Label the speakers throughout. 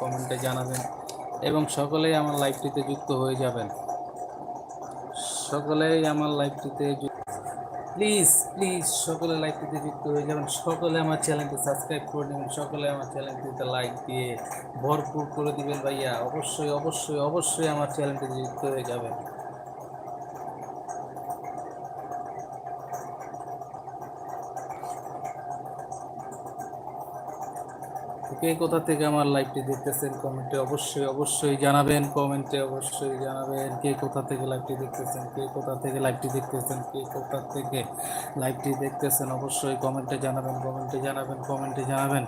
Speaker 1: কমেন্টে জানাবেন এবং সকলেই আমার লাইভটিতে যুক্ত হয়ে যাবেন। সকলেই আমার লাইভটিতে প্লিজ প্লিজ, সকলে লাইভটিতে যুক্ত হয়ে যাবেন। সকলে আমার চ্যানেলটি সাবস্ক্রাইব করে নেবেন। সকলে আমার চ্যানেলটিতে লাইক দিয়ে ভরপুর করে দিবেন ভাইয়া। অবশ্যই অবশ্যই অবশ্যই আমার চ্যানেলটিতে যুক্ত হয়ে যাবেন। কে কোথা থেকে আমার লাইভটি দেখতেছেন কমেন্টে অবশ্যই অবশ্যই জানাবেন কমেন্টে অবশ্যই জানাবেন কে কোথা থেকে লাইভটি দেখতেছেন, কে কোথা থেকে লাইভটি দেখতেছেন, কে কোথা থেকে লাইভটি দেখতেছেন অবশ্যই কমেন্টে জানাবেন কমেন্টে জানাবেন কমেন্টে জানাবেন।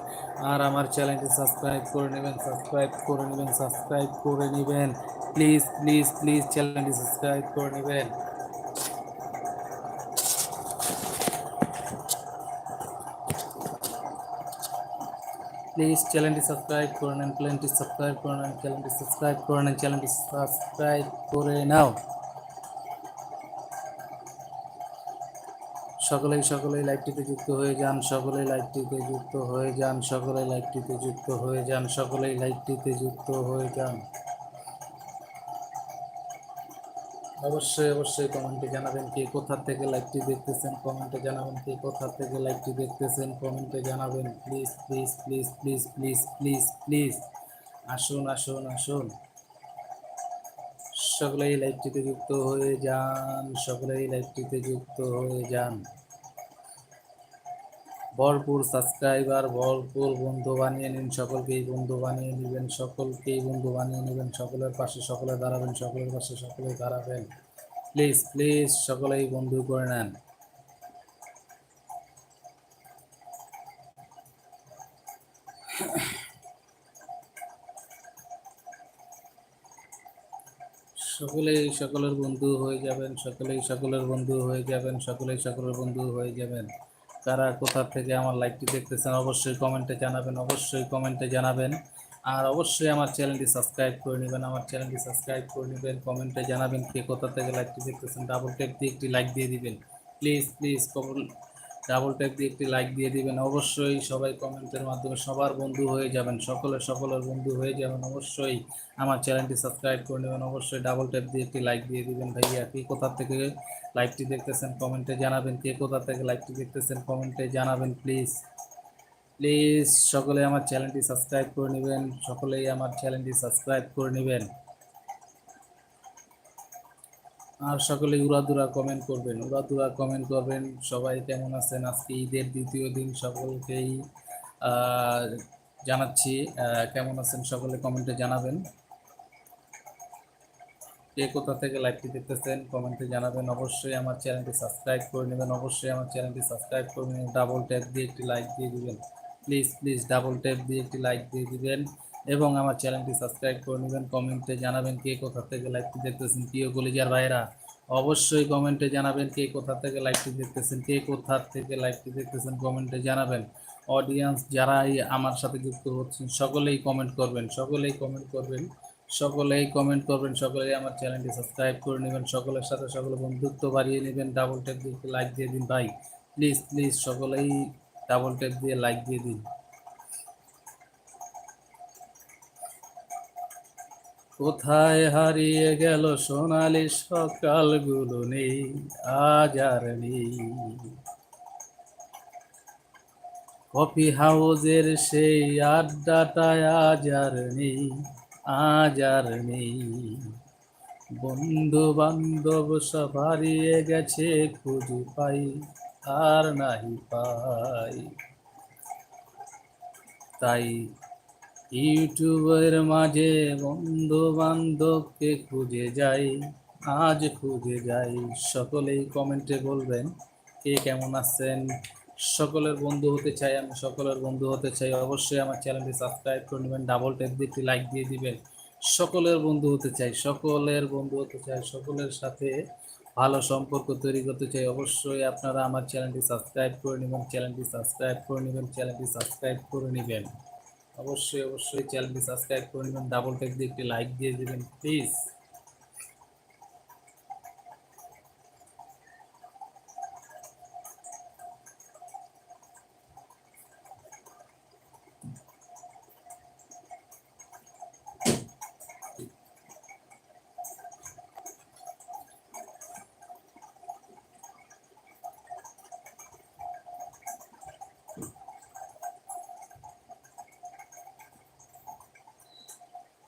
Speaker 1: আর আমার চ্যানেলটি সাবস্ক্রাইব করে নেবেন সাবস্ক্রাইব করে নেবেন সাবস্ক্রাইব করে নেবেন। প্লিজ প্লিজ প্লিজ চ্যানেলটি সাবস্ক্রাইব করে নেবেন। প্লিজ চ্যানেলটি সাবস্ক্রাইব করে নেন চ্যানেলটি সাবস্ক্রাইব করে নেন চ্যানেলটি সাবস্ক্রাইব করে নেন চ্যানেলটি সাবস্ক্রাইব করে নাও সকলেই সকলেই লাইভটিতে যুক্ত হয়ে যান, সকলেই লাইভটিতে যুক্ত হয়ে যান, সকলেই লাইভটিতে যুক্ত হয়ে যান, সকলেই লাইভটিতে যুক্ত হয়ে যান। অবশ্যই অবশ্যই কমেন্টে জানাবেন কে কোথা থেকে লাইভটি দেখতেছেন। কমেন্টে জানাবেন কে কোথা থেকে লাইভটি দেখতেছেন। কমেন্টে জানাবেন please please please please please please please আসুন আসুন আসুন। সকলেই লাইভটিতে যুক্ত হয়ে যান, সকলেই লাইভটিতে যুক্ত হয়ে যান। ভরপুর সাবস্ক্রাইবার, ভরপুর বন্ধু বানিয়ে নিন সকলকেই, বন্ধু বানিয়ে নেবেন সকলকেই, বন্ধু বানিয়ে নেবেন সকলের পাশে, সকলে দাঁড়াবেন, সকলের পাশে সকলে দাঁড়াবেন। প্লিজ প্লিজ সকলেই বন্ধু করে নেন। সকলেই সকলের বন্ধু হয়ে যাবেন, সকলেই সকলের বন্ধু হয়ে যাবেন, সকলেই সকলের বন্ধু হয়ে যাবেন। কারা কোথা থেকে আমার লাইভটি দেখতেছেন, অবশ্যই কমেন্টে জানাবেন, অবশ্যই কমেন্টে জানাবেন। আর অবশ্যই আমার চ্যানেলটি সাবস্ক্রাইব করে নেবেন, আমার চ্যানেলটি সাবস্ক্রাইব করে নেবেন কমেন্টে জানাবেন কে কোথা থেকে লাইভটি দেখতেছেন ডাবল টেপ দিয়ে একটি লাইক দিয়ে দিবেন। প্লিজ প্লিজ কবল ডাবল ট্যাপ দিয়ে একটি লাইক দিয়ে দিবেন। অবশ্যই সবাই কমেন্টের মাধ্যমে সবার বন্ধু হয়ে যাবেন। সকলের সকলের বন্ধু হয়ে যাবেন। অবশ্যই আমার চ্যানেলটি সাবস্ক্রাইব করে নেবেন। অবশ্যই ডাবল ট্যাপ দিয়ে একটি লাইক দিয়ে দিবেন। ভাইয়া, কে কোথা থেকে লাইভটি দেখতেছেন কমেন্টে জানাবেন। কে কোথা থেকে লাইভটি দেখতেছেন কমেন্টে জানাবেন প্লিজ প্লিজ সকলে আমার চ্যানেলটি সাবস্ক্রাইব করে নেবেন। সকলেই আমার চ্যানেলটি সাবস্ক্রাইব করে নেবেন। আর সকলে উড়াদুরা কমেন্ট করবেন উড়াদুরা কমেন্ট করবেন। সবাই কেমন আছেন? আজকে ঈদের দ্বিতীয় দিন সকলকেই জানাচ্ছি কেমন আছেন সকলে কমেন্টে জানাবেন। কে কোথা থেকে লাইভটি দেখতেছেন কমেন্টে জানাবেন। অবশ্যই আমার চ্যানেলটি সাবস্ক্রাইব করে নেবেন। অবশ্যই আমার চ্যানেলটি সাবস্ক্রাইব করে নেবেন ডাবল ট্যাপ দিয়ে একটি লাইক দিয়ে দিবেন। প্লিজ প্লিজ ডাবল ট্যাপ দিয়ে একটি লাইক দিয়ে দিবেন। এবং আমার চ্যানেলটি সাবস্ক্রাইব করে নেবেন। কমেন্টে জানাবেন কে কোথা থেকে লাইভটি দেখতেছেন, প্রিয় কলিজার ভাইরা অবশ্যই কমেন্টে জানাবেন কে কোথা থেকে লাইভটি দেখতেছেন, কে কোথা থেকে লাইভটি দেখতেছেন, কমেন্টে জানাবেন। অডিয়েন্স যারাই আমার সাথে যুক্ত হচ্ছেন, সকলেই কমেন্ট করবেন, সকলেই কমেন্ট করবেন, সকলেই কমেন্ট করবেন, সকলেই আমার চ্যানেলটি সাবস্ক্রাইব করে নেবেন, সকলের সাথে সকলে বন্ধুত্ব বাড়িয়ে নেবেন ডাবল ট্যাপ দিয়ে লাইক দিয়ে দিন ভাই। প্লিজ প্লিজ, সকলেই ডাবল ট্যাপ দিয়ে লাইক দিয়ে দিন। কোথায় হারিয়ে গেল সোনালি সকালগুলো নেই, আজ আর নেই। কফি হাউজের সেই আড্ডাটায় আজ আর নেই, আজ আর নেই। বন্ধু বান্ধব সব হারিয়ে গেছে, খুঁজে পাই, আর নাহি পাই। তাই ইউটিউবের মাঝে বন্ধু বান্ধবকে খুঁজে যাই, আজ খুঁজে যাই। সকলেই কমেন্টে বলবেন, কে কেমন আছেন? সকলের বন্ধু হতে চাই আমি, সকলের বন্ধু হতে চাই অবশ্যই আমার চ্যানেলটি সাবস্ক্রাইব করে নেবেন, ডাবল ট্যাপ দিয়ে একটি লাইক দিয়ে দিবেন। সকলের বন্ধু হতে চাই, সকলের বন্ধু হতে চাই, সকলের সাথে ভালো সম্পর্ক তৈরি করতে চাই অবশ্যই আপনারা আমার চ্যানেলটি সাবস্ক্রাইব করে নেবেন, চ্যানেলটি সাবস্ক্রাইব করে নেবেন, চ্যানেলটি সাবস্ক্রাইব করে নেবেন। অবশ্যই অবশ্যই চ্যানেলটি সাবস্ক্রাইব করে নেবেন ডাবল টেক দিয়ে একটি লাইক দিয়ে দেবেন প্লিজ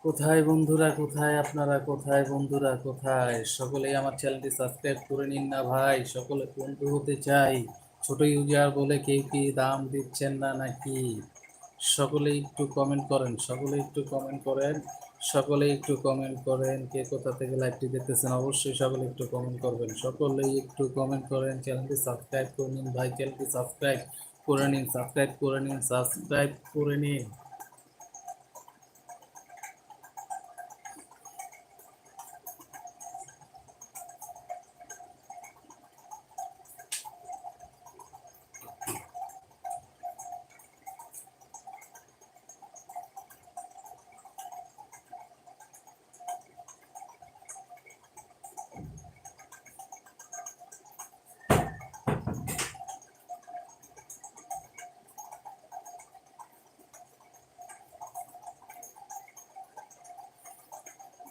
Speaker 1: কোথায় বন্ধুরা, কোথায় আপনারা, কোথায় বন্ধুরা, কোথায়? সকলেই আমার চ্যানেলটি সাবস্ক্রাইব করে নিন না ভাই। সকলে বন্ধু হতে চাই। ছোট ইউজার বলে কেউ কি দাম দিচ্ছেন না নাকি? সকলে একটু কমেন্ট করেন, সকলে একটু কমেন্ট করেন, সকলে একটু কমেন্ট করেন কে কোথা থেকে লাইভটি দেখতেছেন, অবশ্যই সকলে একটু কমেন্ট করবেন। সকলেই একটু কমেন্ট করেন, চ্যানেলটি সাবস্ক্রাইব করে নিন ভাই, চ্যানেলটি সাবস্ক্রাইব করে নিন, সাবস্ক্রাইব করে নিন, সাবস্ক্রাইব করে নিন।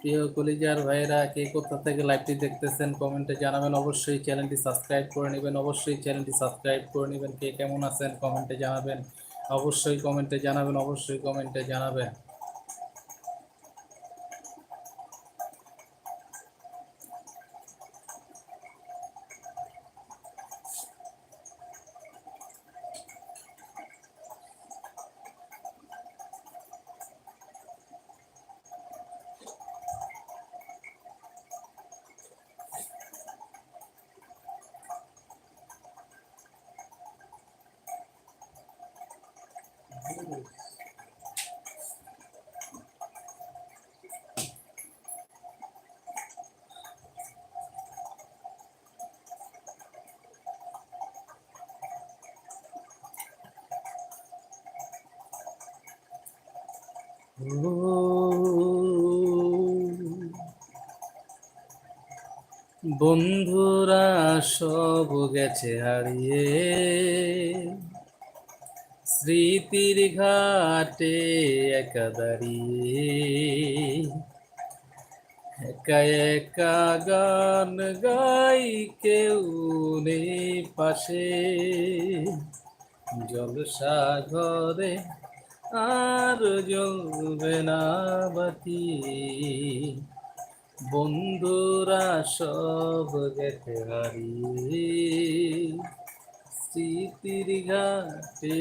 Speaker 1: প্রিয় কলিজার ভাইয়েরা, কে কোথা থেকে লাইভটি দেখতেছেন কমেন্টে জানাবেন। অবশ্যই চ্যানেলটি সাবস্ক্রাইব করে নেবেন, অবশ্যই চ্যানেলটি সাবস্ক্রাইব করে নেবেন। কে কেমন আছেন কমেন্টে জানাবেন। অবশ্যই কমেন্টে জানাবেন, অবশ্যই কমেন্টে জানাবেন। বন্ধুরা সব গেছে হারিয়ে। স্মৃতির ঘাটে একা একা একা গান গাই কেউ নেই পাশে। জলসা ঘরে আর জ্বলবে না বাতি। বন্ধুরা সব গেছে হারিয়ে স্মৃতির ঘাটে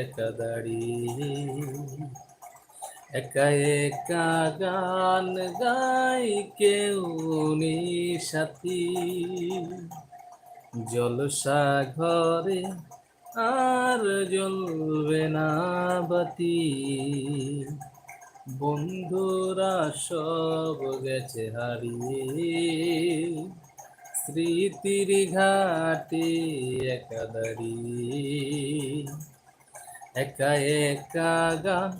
Speaker 1: একা দাঁড়িয়ে একা একা গান গাই কেউ সাথী। জলসা ঘরে আর জ্বলবে না বাতি। বন্ধুরা সব গেছে হারিয়ে। স্মৃতির ঘাটে একা একা একা গান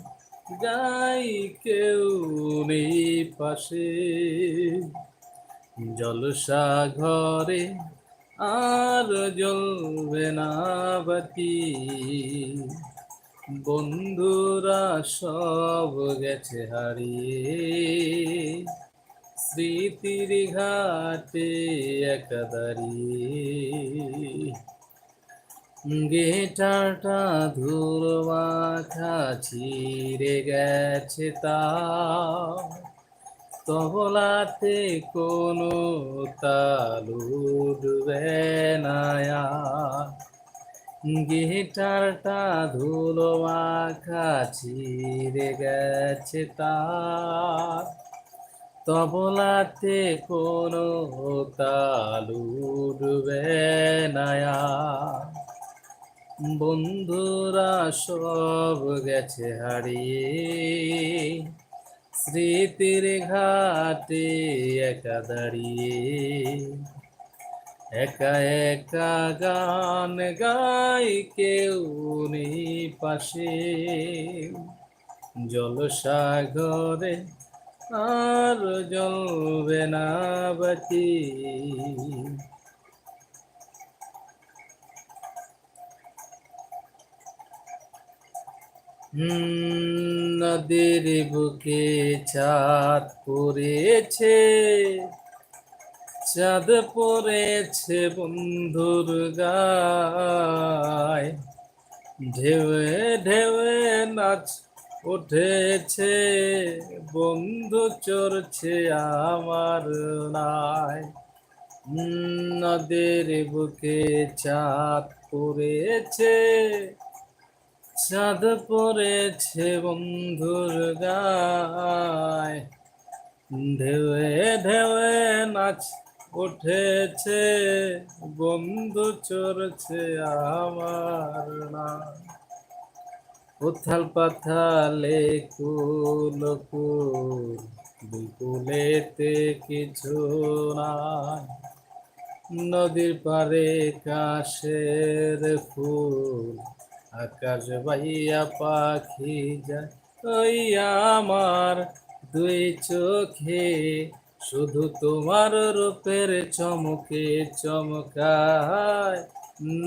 Speaker 1: গাই কেউ নেই পাশে। জলসা ঘরে আর জ্বলবে না বাতি। বন্ধুরা সব গেছে হারিয়ে। স্মৃতির ঘাটে একা দাঁড়িয়ে গেটাটা ধুর মাখা ছিঁড়ে গেছে তা। তবলাতে কোনো তালু উঠবে না আর। গিটারটা ধুলো মাখা ছিঁড়ে গেছে তার তবলাতে কোনো তালু ডুবে না আর। বন্ধুরা সব গেছে হারিয়ে। স্মৃতির ঘাটে একা দাঁড়িয়ে। একা একা গান গাই কেউ নেই পাশে। জলসাগরে আর জ্বলবে না বাতি নদীর বুকে চাঁদ পড়েছে চাঁদ পড়েছে বন্ধুর গায়। ঢেউ ঢেউ নাচ উঠেছে বন্ধু চড়ছে আমার নাই। নদীর বুকে চাঁদ পড়েছে চাঁদ পড়েছে বন্ধুর গায়। ঢেউয়ে ঢেউয়ে নাচ উঠেছে, বন্ধু চড়ছে আমার না উথাল পাথালে কুল কুল, বিপুলেতে কিছু নাই। নদীর পারে কাশের ফুল, আকাশ বাইয়া পাখি যায়। ওই আমার দুই চোখে, শুধু তোমার রূপের চমকে চমকায়।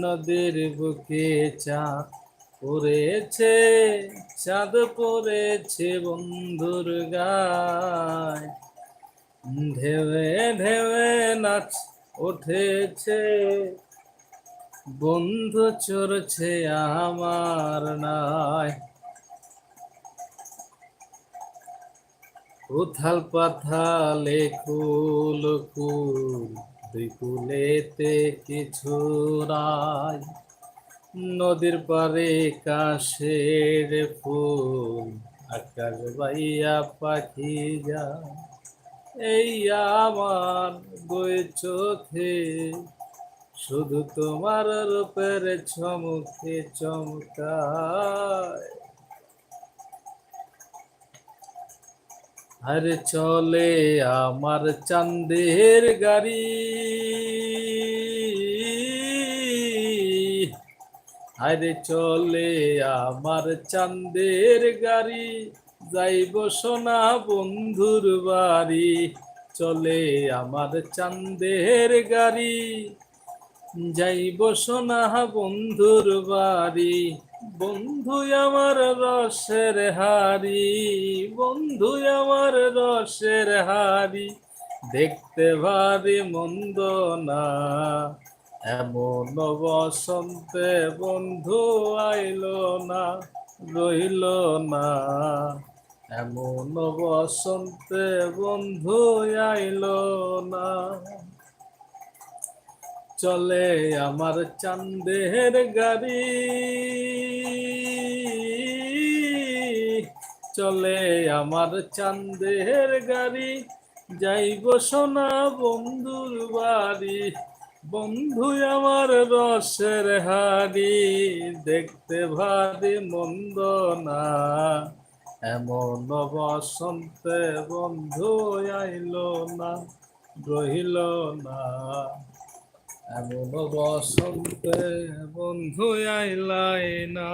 Speaker 1: নদীর বুকে চাঁদ পড়েছে, চাঁদ পড়েছে বন্ধুর গায়। ঢেউয়ে ঢেউয়ে নাচ উঠেছে বন্ধু চড়ছে আমার নাই উথাল পাথালে কুল কুল দুই কুলেতে কিছু নাই। নদীর পারে কাশের ফুল, আকাশ বাইয়া পাখি যা এই আমার দুই চোখে, শুধু তোমার রূপের চমকে চমকায়। আরে চলে আমার চান্দের গাড়ি। আরে চলে আমার চান্দের গাড়ি, যাইব সোনা বন্ধুর বাড়ি। চলে আমার চান্দের গাড়ি, যাইব সোনা বন্ধুর বাড়ি। বন্ধু আমার রসের হারি বন্ধু আমার রসের হারি দেখতে ভারি মন্দ না। এমন বসন্তে বন্ধু আইল না, রইল না। এমন বসন্তে বন্ধু আইল না। চলে আমার চান্দের গাড়ি, চলে আমার চান্দের গাড়ি, যাইব সোনা বন্ধুর বাড়ি। বন্ধু, আমার রসের হাড়ি দেখতে ভারি মন্দ না। এমন বসন্তে বন্ধু আইল না, রহিল না। এমন বসন্তে বন্ধু আইলাই না।